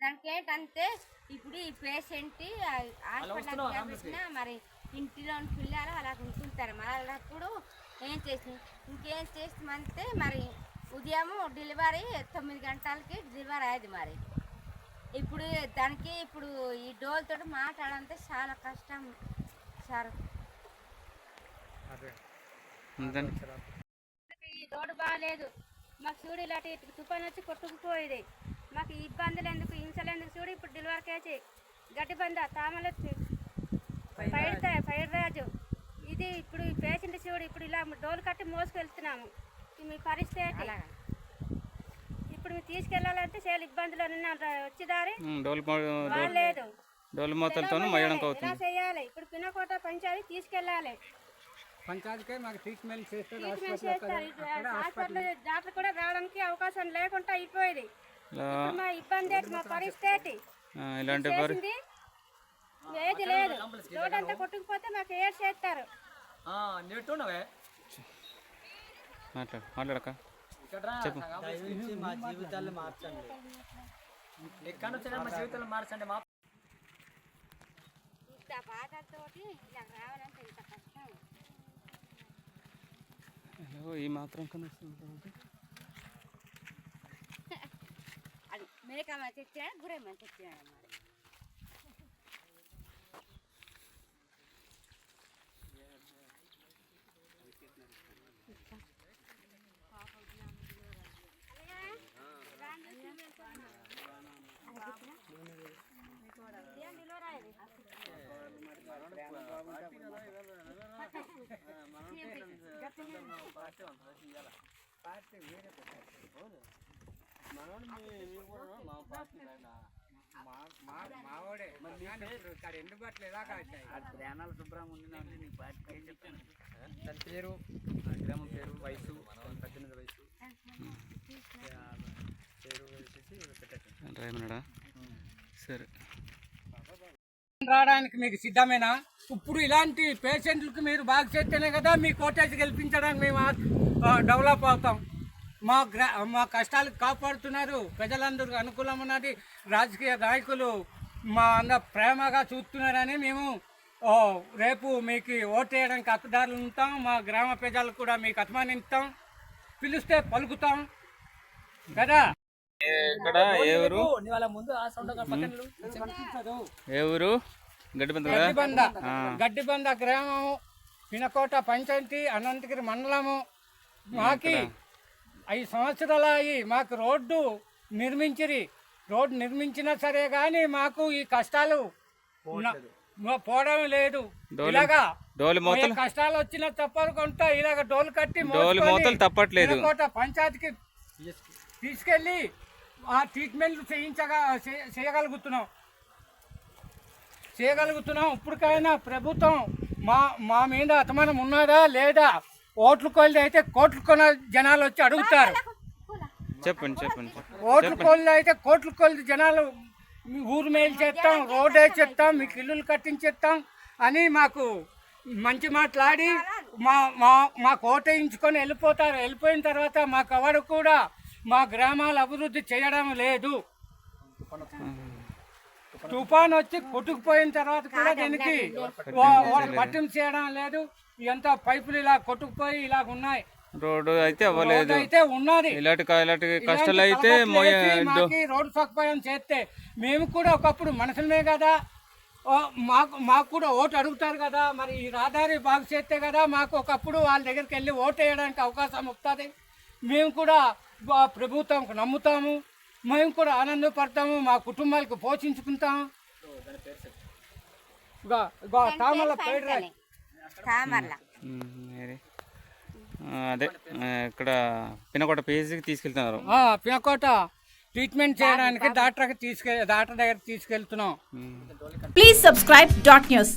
దానికి ఏంటంటే ఇప్పుడు ఈ పేషెంట్ హాస్పిటల్ మరి ఇంటిలో పిల్లలు అలా ఉంటుంటారు. మరి అలాప్పుడు ఏం చేసి ఇంకేం చేస్తామంటే మరి ఉదయం డెలివరీ తొమ్మిది గంటలకి డెలివరీ అయ్యేది మరి. ఇప్పుడు దానికి ఇప్పుడు ఈ డోల్తో మాట్లాడాలంటే చాలా కష్టం సార్? ఈ రోడ్డు బాగాలేదు మాకు చూడు ఇలాంటి తుఫాన్ వచ్చి కొట్టుకుపోయేది. మాకు ఇబ్బందులు ఎందుకు? హింసలు ఎందుకు? చూడు ఇప్పుడు డెలివరీ కేసి గడ్డి బంద తామల ఫైర్ ఫైర్ రాజు. ఇది ఇప్పుడు ఈ పేషెంట్ చూడు ఇప్పుడు ఇలా డోలు కట్టి మోసుకెళ్తున్నాము. ఇది మీ పరిస్థితి. ఇప్పుడు మీరు తీసుకెళ్ళాలంటే చాలా ఇబ్బందులు. వచ్చి దారి. ఉమ్, డోలు మో- డోలు బాగాలేదు డోలు మూతలతో మోయడానికి ఎలా అవుతుంది చేయాలి? ఇప్పుడు పిన్నకోట పంచాయతీ తీసుకెళ్ళాలి. పంచాయతీకే మాకు ట్రీట్మెంట్ చేస్తారు. డాక్టర్ కూడా రావడానికి అవకాశం లేకుండా అయిపోయింది. పరిస్థితి ఇలాంటి ఏది లేదు. రోడ్ అంతా కొట్టుకుపోతే మాకు ఏడ్ చేస్తారు. మాట్లాడు మాట్లాడక. చెప్పు. మా జీవితాలు మార్చండి. ఎక్కడ వచ్చినా మా జీవితాలు మార్చండి మా ఇంత బాధతోటి ఇలా రావాలంటే ఇంత కష్టం. ఈ మాత్రం కన్నా వస్తుంది కాబట్టి. అది మేక మంచి తెచ్చాడు గురే మంచి తెచ్చాడు మరి మావాడే ఇక్కడ ఎండుబాట్లు ప్రాణాలు పార్టీ ఏం చెప్తాను తన పేరు గ్రామం పేరు వయసు పద్దెనిమిది వయసు పేరు సరే రావడానికి మీకు సిద్ధమేనా? ఇప్పుడు ఇలాంటి పేషెంట్లకు మీరు బాగా చేస్తేనే కదా మీ కోటేజ్ గెలిపించడానికి మేము డెవలప్ అవుతాం. మా గ్రా మా కష్టాలు కాపాడుతున్నారు. ప్రజలందరూ అనుకూలం ఉన్నది రాజకీయ నాయకులు మా అంద ప్రేమగా చూస్తున్నారని మేము ఓ, రేపు మీకు ఓటేయడానికి హక్కుదారులు ఉంటాం. మా గ్రామ ప్రజలు కూడా మీకు అభిమానిస్తాం పిలిస్తే పలుకుతాం. కదా? ఇక్కడ ఏ ఊరు? గడ్డిబంద. గడ్డిబంద. గ్రామము పినకోట పంచాయతీ అనంతగిరి మండలము. మాకి ఐదు సంవత్సరాలు అయ్యి మాకు రోడ్డు నిర్మించిరి. రోడ్డు నిర్మించినా సరే కానీ మాకు ఈ కష్టాలు పోవడం లేదు. ఇలాగా డోలు ఏ మూతలు కష్టాలు వచ్చినా తప్పకుండా ఇలాగ డోలు కట్టి మూతలు తప్పట్లేదు. పంచాయతీకి తీసుకెళ్ళి ఆ ట్రీట్మెంట్లు చేయించగా చేయగలుగుతున్నాం. చేయగలుగుతున్నాం. ఇప్పటికైనా ప్రభుత్వం మా మా మీద అతమానం ఉన్నదా లేదా? ఓట్లు కొలిది అయితే కోట్లు కొన జనాలు వచ్చి అడుగుతారు. చెప్పండి చెప్పండి ఓట్లు కొలిది అయితే కోట్లు కొలిది జనాలు మీ ఊరు మేలు చేస్తాం రోడ్ వేసేస్తాం మీకు ఇల్లులు కట్టించేస్తాం అని మాకు మంచి మాట్లాడి మా మా మాకు ఓటేయించుకొని వెళ్ళిపోతారు. వెళ్ళిపోయిన తర్వాత మాకు ఎవరు కూడా మా గ్రామాలు అభివృద్ధి చేయడం లేదు. తుఫాన్ వచ్చి కొట్టుకుపోయిన తర్వాత కూడా దీనికి వాళ్ళు పట్టింపు చేయడం లేదు. ఎంత పైపులు ఇలా కొట్టుకుపోయి ఇలా ఉన్నాయి. రోడ్డు అయితే అవ్వలేదు. రోడ్డు అయితే ఉన్నది. ఇలాంటి ఇలాంటి కష్టాలు అయితే రోడ్డు సదుపాయం చేస్తే మేము కూడా ఒకప్పుడు మనుషులమే కదా. మాకు మాకు కూడా ఓటు అడుగుతారు కదా. మరి ఈ రహదారి బాగు చేస్తే కదా మాకు ఒకప్పుడు వాళ్ళ దగ్గరికి వెళ్ళి ఓటు వేయడానికి అవకాశం వస్తుంది. మేము కూడా ప్రభుత్వంకు నమ్ముతాము. మేము కూడా ఆనందపడతాము మా కుటుంబాలకు తామల. ఆ, అదే ఇక్కడ పినకోట పేజీకి తీసుకెళ్తున్నారు. ఆ, పినకోట ట్రీట్మెంట్ చేయడానికి డాక్టర్కి తీసుకె డాక్టర్ దగ్గరికి తీసుకెళ్తున్నాం. Please subscribe dot news.